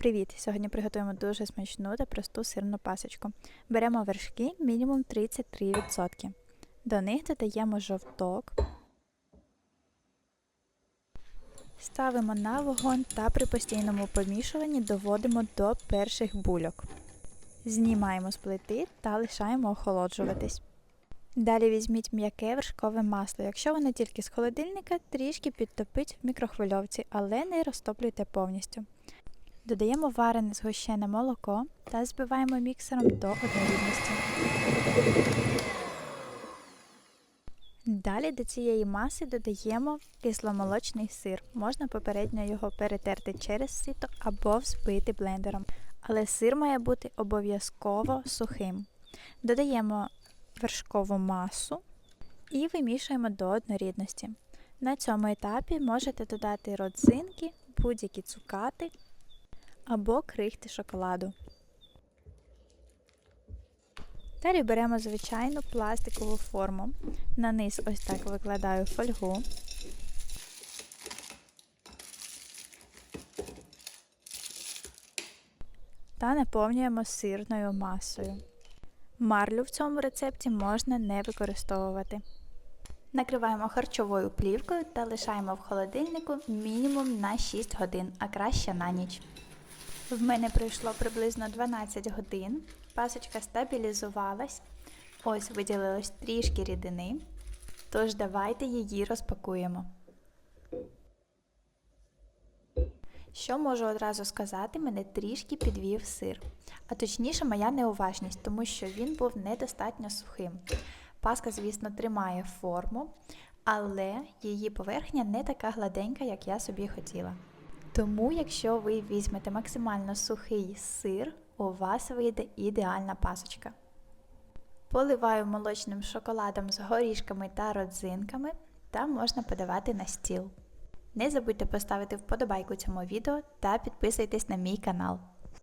Привіт! Сьогодні приготуємо дуже смачну та просту сирну пасочку. Беремо вершки мінімум 33%. До них додаємо жовток. Ставимо на вогонь та при постійному помішуванні доводимо до перших бульок. Знімаємо з плити та лишаємо охолоджуватись. Далі візьміть м'яке вершкове масло. Якщо воно тільки з холодильника, трішки підтопіть в мікрохвильовці, але не розтоплюйте повністю. Додаємо варене згущене молоко та збиваємо міксером до однорідності. Далі до цієї маси додаємо кисломолочний сир. Можна попередньо його перетерти через сито або взбити блендером. Але сир має бути обов'язково сухим. Додаємо вершкову масу і вимішуємо до однорідності. На цьому етапі можете додати родзинки, будь-які цукати або крихти шоколаду. Далі беремо звичайну пластикову форму. На низ ось так викладаю фольгу. Та наповнюємо сирною масою. Марлю в цьому рецепті можна не використовувати. Накриваємо харчовою плівкою та лишаємо в холодильнику мінімум на 6 годин, а краще на ніч. В мене пройшло приблизно 12 годин, пасочка стабілізувалась, ось виділилось трішки рідини, тож давайте її розпакуємо. Що можу одразу сказати, мене трішки підвів сир, а точніше моя неуважність, тому що він був недостатньо сухим. Паска, звісно, тримає форму, але її поверхня не така гладенька, як я собі хотіла. Тому, якщо ви візьмете максимально сухий сир, у вас вийде ідеальна пасочка. Поливаю молочним шоколадом з горішками та родзинками та можна подавати на стіл. Не забудьте поставити вподобайку цьому відео та підписуйтесь на мій канал.